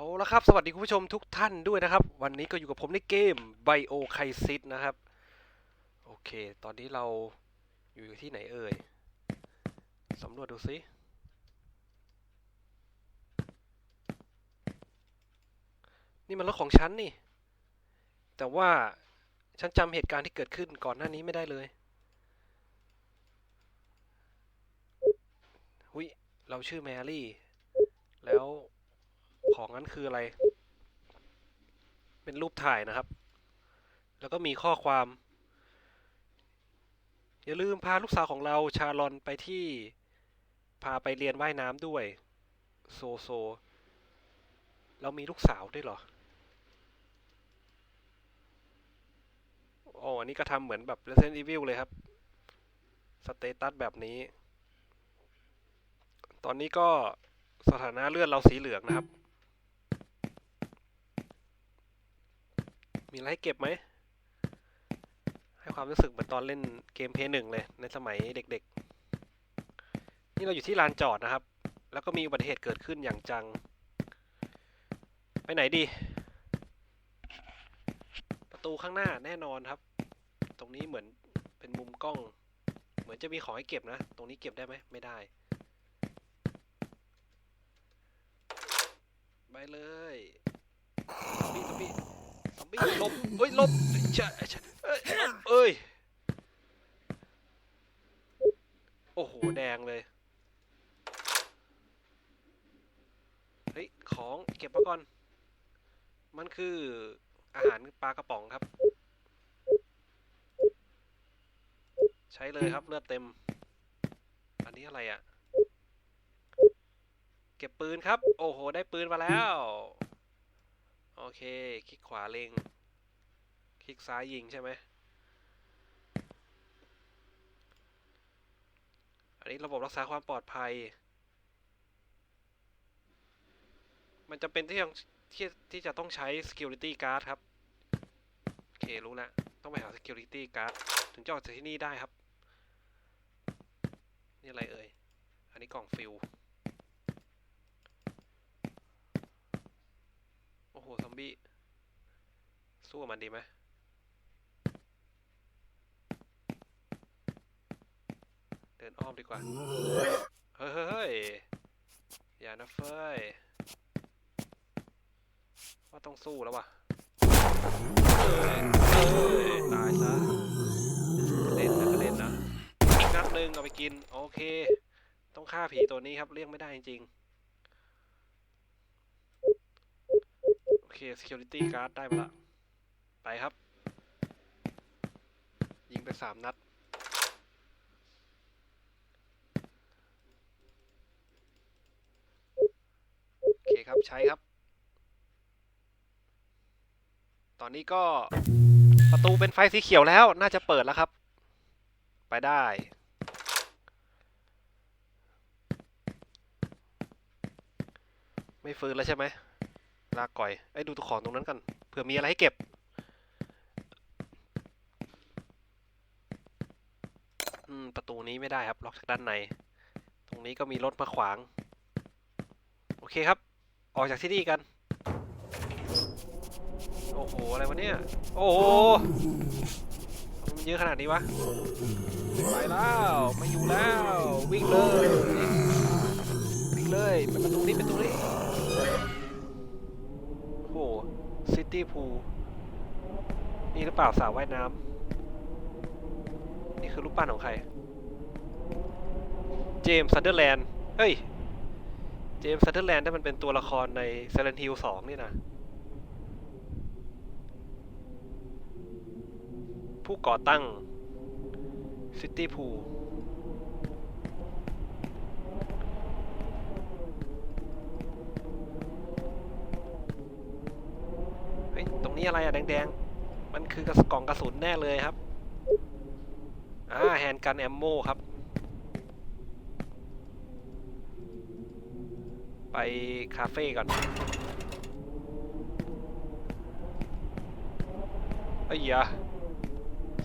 เอาละครับ สวัสดีคุณผู้ชมทุกท่านด้วยนะครับ วันนี้ก็อยู่กับผมในเกม Bio c r i s i s นะครับ โอเค ตอนนี้เราอยู่ที่ไหนเอ่ยสำรวจดูสินี่มันรถของฉันนี่ แต่ว่าฉันจำเหตุการณ์ที่เกิดขึ้นก่อนหน้านี้ไม่ได้เลยหุยเราชื่อแมรี่ แล้ว ของนั้นคืออะไร เป็นรูปถ่ายนะครับ แล้วก็มีข้อความ อย่าลืมพาลูกสาวของเราชาลอนไปที่ พาไปเรียนว่ายน้ำด้วย โซโซ เรามีลูกสาวด้วยเหรออ๋ออันนี้ก็ทำเหมือนแบบ Resident Evil เลยครับ สเตตัสแบบนี้ ตอนนี้ก็สถานะเลือดเราสีเหลืองนะครับ มีอะไรให้เก็บไหม ให้ความรู้สึกเหมือนตอนเล่นเกมเพย์หนึ่งเลย ในสมัยเด็กๆ นี่เราอยู่ที่ลานจอดนะครับ แล้วก็มีอุบัติเหตุเกิดขึ้นอย่างจัง ไปไหนดี ประตูข้างหน้าแน่นอนครับ ตรงนี้เหมือนเป็นมุมกล้อง เหมือนจะมีของให้เก็บนะ ตรงนี้เก็บได้ไหมไม่ได้ ไปเลยซอมบี้ซอมบี้ ซอมบี้ลบเฮ้ยลบใช่เอ้ยเอ้ยโอ้โหแดงเลยเฮ้ยของเก็บมาก่อน มันคืออาหารปลากระป๋องครับ ใช้เลยครับเลือดเต็ม อันนี้อะไรอะ่ะ เก็บปืนครับ โอ้โห ได้ปืนมาแล้ว โอเค คลิกขวาเล็ง คลิกซ้ายยิงใช่ไหม อันนี้ระบบรักษาความปลอดภัย มันจะเป็นที่ยังที่ที่จะต้องใช้ security guard ครับ โอเค รู้แล้ว ต้องไปหา security guard ถึงจะออกจากที่นี่ได้ครับ นี่อะไรเอ่ย อันนี้กล่องฟิล โอ้โหซอมบี้ สู้กับมันดีไหมเดินอ้อมดีกว่า เฮ้ยเฮ้ยเฮ้ยอย่านะเฟ้ย ว่าต้องสู้แล้ววะเอ้ยเอ้ยตายซะกระเด็นนะกระเด็นนะ อีกนัดหนึ่งเอาไปกิน โอเค ต้องฆ่าผีตัวนี้ครับ เลี่ยงไม่ได้จริงๆ โอเค security guard ได้มาละ ไปครับ ยิงไปสามนัด โอเคครับใช้ครับ ตอนนี้ก็ประตูเป็นไฟสีเขียวแล้ว น่าจะเปิดแล้วครับ ไปได้ไม่ฟื้นแล้วใช่ไหม ลาก่อยไอ้ดูตัวของตรงนั้นกันเผื่อมีอะไรให้เก็บอืมประตูนี้ไม่ได้ครับ ล็อกจากด้านใน ตรงนี้ก็มีรถมาขวาง โอเคครับ ออกจากที่นี่กัน โอ้โห อะไรวะเนี่ย โอ้โหมันเยอะขนาดนี้วะ ไปแล้ว ไม่อยู่แล้ว วิ่งเลย วิ่งเลย เป็นประตูนี้เป็นประตูนี้ ตี้พูลนี่หรือเปล่าสระว่ายน้ำนี่คือรูปปั้นของใคร เจมส์ซันเดอร์แลนด์ เฮ้ย เจมส์ซันเดอร์แลนด์นั่นมันเป็นตัวละครใน Silent Hill 2 นี่นะผู้ก่อตั้ง City Pool ง นี้อะไรอะแดงๆ มันคือกระสกล่องกระสุนแน่เลยครับ อ่าแฮนด์กันแอมโมครับ ไปคาเฟ่ก่อนเอ้ยอยา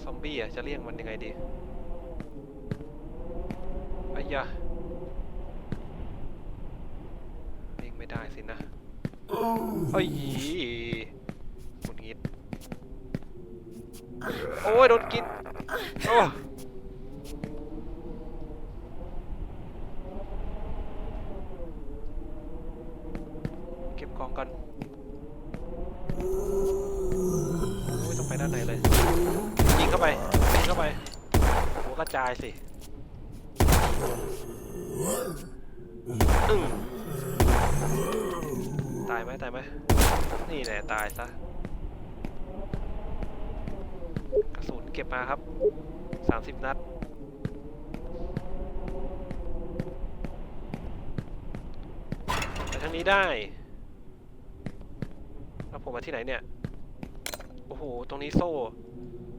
ซอมบี้อะจะเลี่ยงมันยังไงดีเอ้ยอยาเลี่ยงไม่ได้สินะเฮ้ย หงุดหงิดโอ้ยโดนกินโอ้เก็บกองกันโอ้ยต้องไปด้านไหนเลยยิงเข้าไปยิงเข้าไปหัวกระจายสิตายไหมตายไหมนี่แหละตายซะ กระสุนเก็บมาครับสามสิบนัด ไปทางนี้ได้ แล้วผมมาที่ไหนเนี่ย โอ้โห ตรงนี้โซ่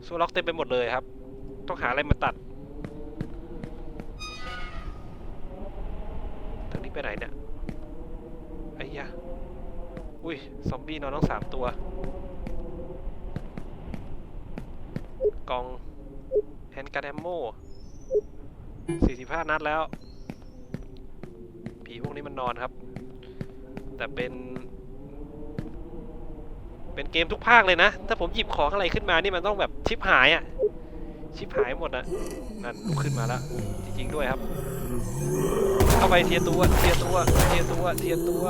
โซ่ล็อกเต็มไปหมดเลยครับ ต้องหาอะไรมาตัด ทางนี้ไปไหนเนี่ย ไอ้ยะ อุ้ย ซอมบี้นอนต้องสามตัว กองแฮนการ์ดแอมโม่45นัดแล้ว ผีพวกนี้มันนอนครับ แต่เป็น เป็นเกมทุกภาคเลยนะ ถ้าผมหยิบของอะไรขึ้นมานี่มันต้องแบบชิปหายอะ่ะ ชิปหายหมดนะนั่นลุกขึ้นมาแล้ว จริง ๆ ด้วยครับ เข้าไปเทียตัว เทียตัว เทียตัว เทียตัว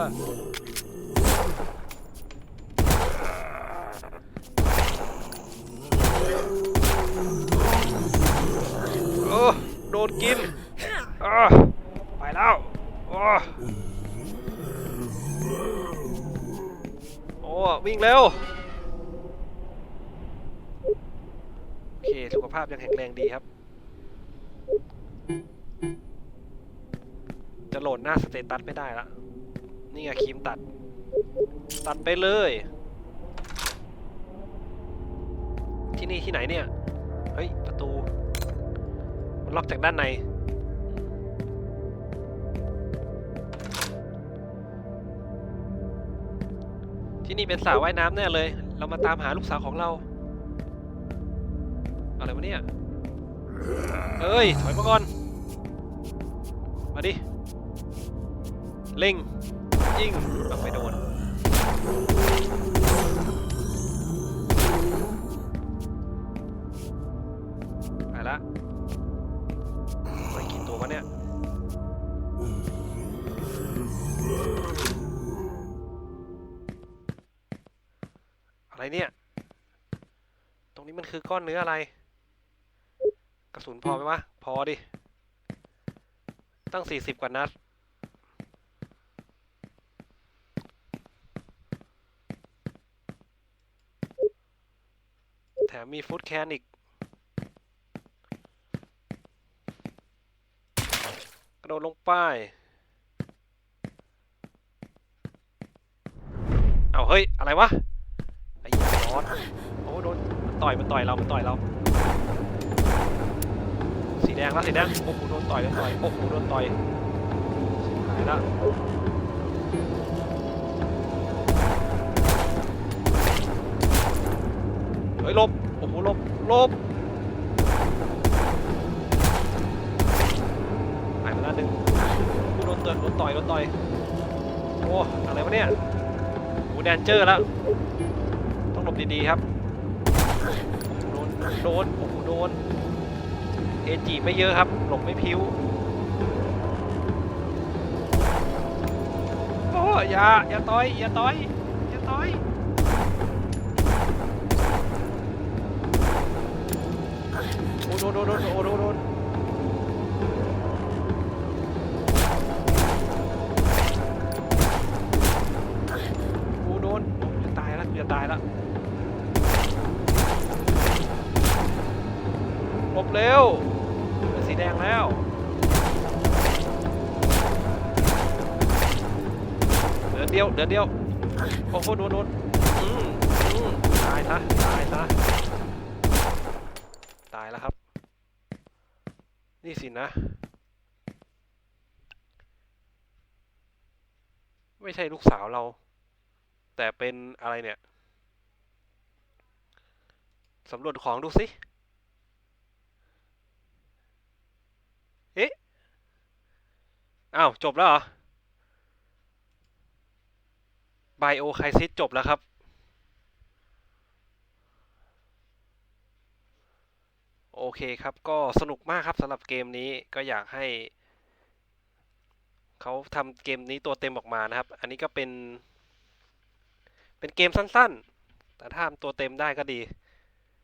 นกินอาไปแล้วโอ้วิ่งเร็วโอเคสุขภาพยังแข็งแรงดีครับ จะโหลดหน้าสเตตัสไม่ได้ละนี่ไงครีมตัด ตัดไปเลย ที่นี่ที่ไหนเนี่ย เฮ้ย ประตู ล็อกจากด้านใน ที่นี่เป็นสระว่ายน้ำแน่เลย เรามาตามหาลูกสาวของเรา อะไรวะเนี่ยเอ้ย ถอยมาก่อน มาดิ เล็งยิงเอาไปโดน ไปละ อะไรเนี่ย ตรงนี้มันคือก้อนเนื้ออะไร กระสุนพอไหมวะ พอดิ ตั้งสี่สิบกว่านัด แถมมีฟุตแคนอีก กระโดดลงไปเอาเฮ้ย อะไรวะไอ้ยอดโอ้โดนมันต่อยมันต่อยเรา มันต่อยเรา สีแดงแล้วสีแดง โอ้โหโดนต่อยโดนต่อย โอ้โหโดนต่อยชิหายละเฮ้ยลบ โอ้โหลบลบหายไปแล้วหนึ่งกูโดนเตือนโดนต่อยโดนต่อย โอ้ อะไรวะเนี่ยโอ้แดนเจอร์แล้ว ดีๆครับ โดน โดน โอ้โห โดน เอจีไม่เยอะครับ หลบไม่พิ้ว โอ้อย่า อย่าต่อย อย่าต่อย อย่าต่อยโอ้โดนโดนโดนโอ้โดน เดียวเดือเดียวโอ้โหโดนโดนตายซะตายซะตายแล้วครับ นี่สินะ ไม่ใช่ลูกสาวเรา แต่เป็นอะไรเนี่ยสำรวจของดูสิเอ๊ะอ้าว จบแล้วเหรอ Bio Crisis จบแล้วครับ โอเคครับก็สนุกมากครับสำหรับเกมนี้ก็อยากให้ เขาทำเกมนี้ตัวเต็มออกมานะครับ อันนี้ก็เป็น เป็นเกมสั้นๆ แต่ถ้าทำตัวเต็มได้ก็ดี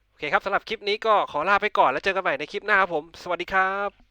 โอเคครับสำหรับคลิปนี้ก็ขอลาไปก่อนแล้วเจอกันใหม่ในคลิปหน้าครับผม สวัสดีครับ